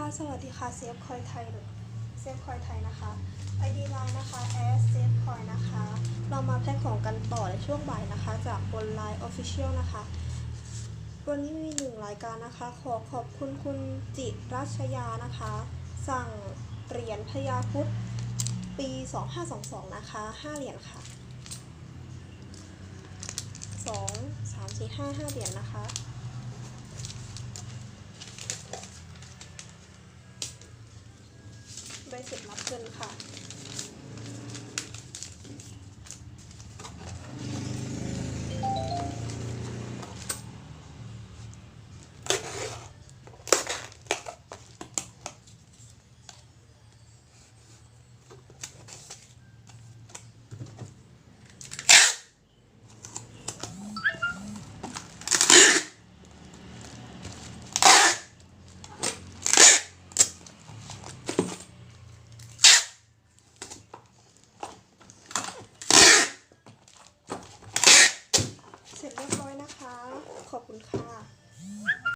ค่ะ สวัสดีค่ะ เซฟคอยไทยเซฟคอยไทยนะคะ ID ไลน์นะคะ s เซฟคอยนะคะ เรามาแพ็คของกันต่อในช่วงบ่ายนะคะ จากบนไลน์ Official นะคะ วันนี้มีหนึ่งรายการนะคะ ขอขอบคุณคุณจิรัชยานะคะ สั่งเหรียญพญาพุทธปี 2522 นะคะ 5 เหรียญค่ะ 2 3 4 5 5 เหรียญนะคะ ใบเสร็จรับเงินค่ะเสร็จเรียบร้อยนะคะ ขอบคุณค่ะ